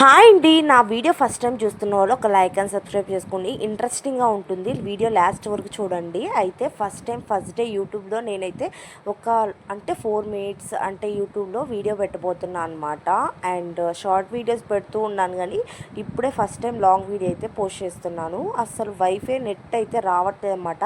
Hi అండి. నా video first time చూస్తున్న వాళ్ళు ఒక లైక్ అండ్ సబ్స్క్రైబ్ చేసుకోండి. ఇంట్రెస్టింగ్గా ఉంటుంది. వీడియో లాస్ట్ వరకు చూడండి. అయితే ఫస్ట్ టైం ఫస్ట్ డే యూట్యూబ్లో నేనైతే ఒక అంటే ఫోర్ మినిట్స్ అంటే యూట్యూబ్లో వీడియో పెట్టబోతున్నా అనమాట అండ్ షార్ట్ వీడియోస్ పెడుతూ ఉన్నాను కానీ ఇప్పుడే ఫస్ట్ టైం లాంగ్ వీడియో అయితే పోస్ట్ చేస్తున్నాను. అసలు వైఫై నెట్ అయితే రావట్లేదు అనమాట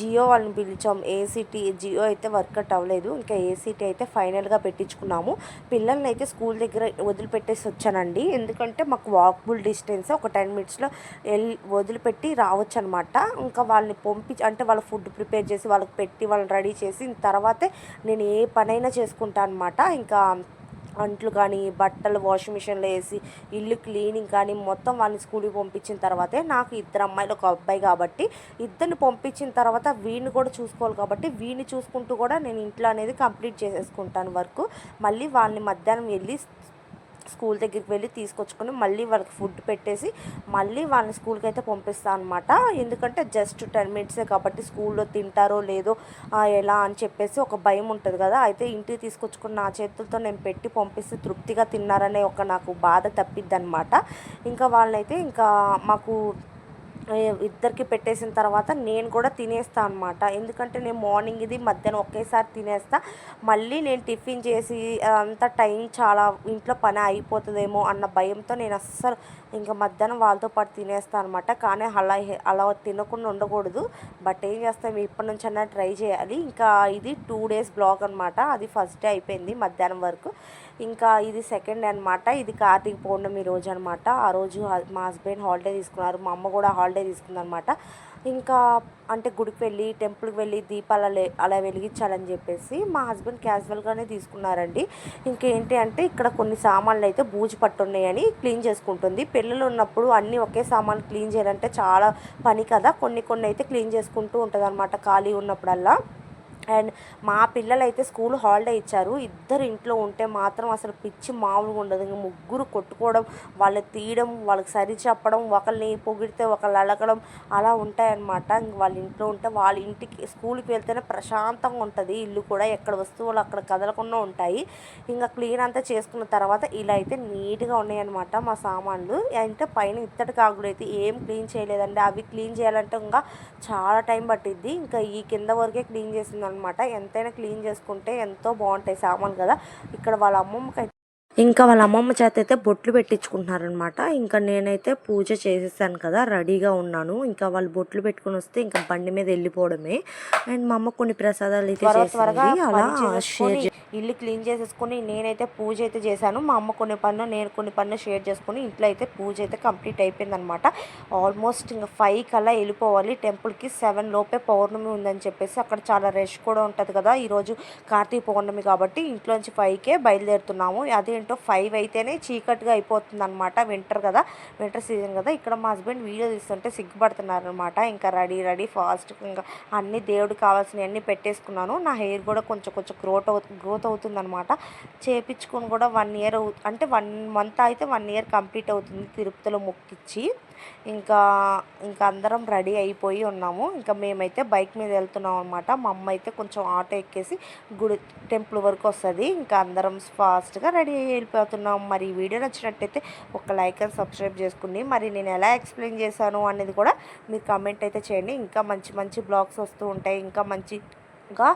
జియో వాళ్ళని పిలిచాం. ఏసీటీ జియో అయితే వర్కౌట్ అవ్వలేదు. ఇంకా ఏసీటీ అయితే ఫైనల్గా పెట్టించుకున్నాము. పిల్లల్ని అయితే స్కూల్ దగ్గర వదిలిపెట్టేసి వచ్చానండి. ఎందుకంటే మాకు వాకబుల్ డిస్టెన్స్ ఒక టెన్ మినిట్స్లో వెళ్ళి వదిలిపెట్టి రావచ్చు అనమాట ఇంకా వాళ్ళని పంపించి అంటే వాళ్ళ ఫుడ్ ప్రిపేర్ చేసి వాళ్ళకి పెట్టి వాళ్ళని రెడీ చేసి తర్వాతే నేను ఏ పనైనా చేసుకుంటాను అనమాట ఇంకా అంట్లు కానీ బట్టలు వాషింగ్ మిషన్లో వేసి ఇల్లు క్లీనింగ్ కానీ మొత్తం వాళ్ళని స్కూల్కి పంపించిన తర్వాతే నాకు ఇద్దరు అమ్మాయిలు ఒక అబ్బాయి కాబట్టి ఇద్దరిని పంపించిన తర్వాత వీడిని కూడా చూసుకోవాలి కాబట్టి వీడిని చూసుకుంటూ కూడా నేను ఇంట్లో అనేది కంప్లీట్ చేసేసుకుంటాను వర్క్. మళ్ళీ వాళ్ళని మధ్యాహ్నం వెళ్ళి స్కూల్ దగ్గరికి వెళ్ళి తీసుకొచ్చుకొని మళ్ళీ వాళ్ళకి ఫుడ్ పెట్టేసి మళ్ళీ వాళ్ళని స్కూల్కి అయితే పంపిస్తాను అనమాట ఎందుకంటే జస్ట్ టెన్ మినిట్సే కాబట్టి స్కూల్లో తింటారో లేదో ఎలా అని చెప్పేసి ఒక భయం ఉంటుంది కదా. అయితే ఇంటికి తీసుకొచ్చుకుని నా చేతులతో నేను పెట్టి పంపిస్తే తృప్తిగా తిన్నారనే ఒక నాకు బాధ తప్పిద్ది అనమాట ఇంకా వాళ్ళనైతే ఇంకా మాకు ఇద్దరికి పెట్టేసిన తర్వాత నేను కూడా తినేస్తా అనమాట ఎందుకంటే నేను మార్నింగ్ ఇది మధ్యాహ్నం ఒకేసారి తినేస్తా. మళ్ళీ నేను టిఫిన్ చేసి అంత టైం చాలా ఇంట్లో పని అయిపోతుందేమో అన్న భయంతో నేను అస్సలు ఇంకా మధ్యాహ్నం వాళ్ళతో పాటు తినేస్తాను అనమాట కానీ అలా అలా తినకుండా ఉండకూడదు. బట్ ఏం చేస్తాం ఇప్పటి నుంచి అన్న ట్రై చేయాలి. ఇంకా ఇది టూ డేస్ బ్లాగ్ అనమాట అది ఫస్ట్ డే అయిపోయింది మధ్యాహ్నం వరకు. ఇంకా ఇది సెకండ్ డే అనమాట ఇది కార్తీక పౌర్ణమి రోజు అనమాట ఆ రోజు మా హస్బెండ్ హాలిడే తీసుకున్నారు. మా అమ్మ కూడా హాలిడే తీసుకుందనమాట. ఇంకా అంటే గుడికి వెళ్ళి టెంపుల్కి వెళ్ళి దీపాలు అలా అలా వెలిగించాలని చెప్పేసి మా హస్బెండ్ క్యాజువల్గానే తీసుకున్నారండి. ఇంకేంటి అంటే ఇక్కడ కొన్ని సామాన్లు అయితే బూజు పట్టున్నాయని క్లీన్ చేసుకుంటుంది. పిల్లలు ఉన్నప్పుడు అన్నీ ఒకే సామాన్లు క్లీన్ చేయాలంటే చాలా పని కదా. కొన్ని కొన్ని అయితే క్లీన్ చేసుకుంటూ ఉంటుంది అనమాట ఖాళీ ఉన్నప్పుడల్లా. అండ్ మా పిల్లలైతే స్కూల్ హాలిడే ఇచ్చారు. ఇద్దరు ఇంట్లో ఉంటే మాత్రం అసలు పిచ్చి మామూలుగా ఉండదు. ఇంక ముగ్గురు కొట్టుకోవడం వాళ్ళు తీయడం వాళ్ళకి సరి చెప్పడం ఒకరిని పొగిడితే ఒకళ్ళు అలగడం అలా ఉంటాయన్నమాట. ఇంక వాళ్ళ ఇంట్లో ఉంటే వాళ్ళ ఇంటికి స్కూల్కి వెళ్తేనే ప్రశాంతంగా ఉంటుంది. ఇల్లు కూడా ఎక్కడ వస్తువులు అక్కడ కదలకుండా ఉంటాయి. ఇంకా క్లీన్ అంతా చేసుకున్న తర్వాత ఇలా అయితే నీట్గా ఉన్నాయన్నమాట మా సామాన్లు. అంటే పైన ఇత్తడి కాగులు అయితే ఏం క్లీన్ చేయలేదండి. అవి క్లీన్ చేయాలంటే ఇంకా చాలా టైం పట్టిద్ది. ఇంకా ఈ కింద వరకే క్లీన్ చేసింది అనమాట ఎంతైనా క్లీన్ చేసుకుంటే ఎంతో బాగుంటాయి సామాన్ కదా. ఇక్కడ వాళ్ళ అమ్మమ్మకి ఇంకా వాళ్ళ అమ్మమ్మ చేత అయితే బొట్లు పెట్టించుకుంటున్నారనమాట ఇంకా నేనైతే పూజ చేసేసాను కదా రెడీగా ఉన్నాను. ఇంకా వాళ్ళు బొట్లు పెట్టుకుని వస్తే ఇంకా బండి మీద వెళ్ళిపోవడమే. అండ్ మా అమ్మ కొన్ని ప్రసాదాలు అయితే చేసింది. అలా షేర్ ఇల్లు క్లీన్ చేసేసుకొని నేనైతే పూజ అయితే చేశాను. మా అమ్మ కొన్ని పనులు నేను కొన్ని పనులు షేర్ చేసుకొని ఇంట్లో అయితే పూజ అయితే కంప్లీట్ అయిపోయింది అనమాట ఆల్మోస్ట్ ఇంకా ఫైవ్ కల్లా వెళ్ళిపోవాలి. టెంపుల్కి సెవెన్ లోపే పౌర్ణమి ఉందని చెప్పేసి అక్కడ చాలా రష్ కూడా ఉంటుంది కదా. ఈరోజు కార్తీక పౌర్ణమి కాబట్టి ఇంట్లోంచి ఫైవ్కే బయలుదేరుతున్నాము. అదేంటో ఫైవ్ అయితేనే చీకటిగా అయిపోతుంది అనమాట వింటర్ కదా. వింటర్ సీజన్ కదా. ఇక్కడ మా హస్బెండ్ వీడియో తీస్తుంటే సిగ్గుపడుతున్నారు అనమాట ఇంకా రెడీ రెడీ ఫాస్ట్ ఇంకా అన్ని దేవుడికి కావాల్సినవి అన్నీ పెట్టేసుకున్నాను. నా హెయిర్ కూడా కొంచెం కొంచెం గ్రోత్ అవు గ్రోత్ అవుతుంది అనమాట కూడా వన్ ఇయర్ అంటే వన్ మంత్ అయితే వన్ ఇయర్ కంప్లీట్ అవుతుంది తిరుపతిలో మొక్కిచ్చి. ఇంకా ఇంకా అందరం రెడీ అయిపోయి ఉన్నాము. ఇంకా మేమైతే బైక్ మీద వెళ్తున్నాం అనమాట మా అమ్మ అయితే కొంచెం ఆటో ఎక్కేసి గుడి టెంపుల్ వరకు వస్తుంది. ఇంకా అందరం ఫాస్ట్గా రెడీ అయ్యి వెళ్ళిపోతున్నాం. మరి ఈ వీడియో నచ్చినట్టయితే ఒక లైక్ అండ్ సబ్స్క్రైబ్ చేసుకుని మరి నేను ఎలా ఎక్స్ప్లెయిన్ చేశాను అనేది కూడా మీరు కామెంట్ అయితే చేయండి. ఇంకా మంచి మంచి బ్లాగ్స్ వస్తూ ఉంటాయి. ఇంకా మంచిగా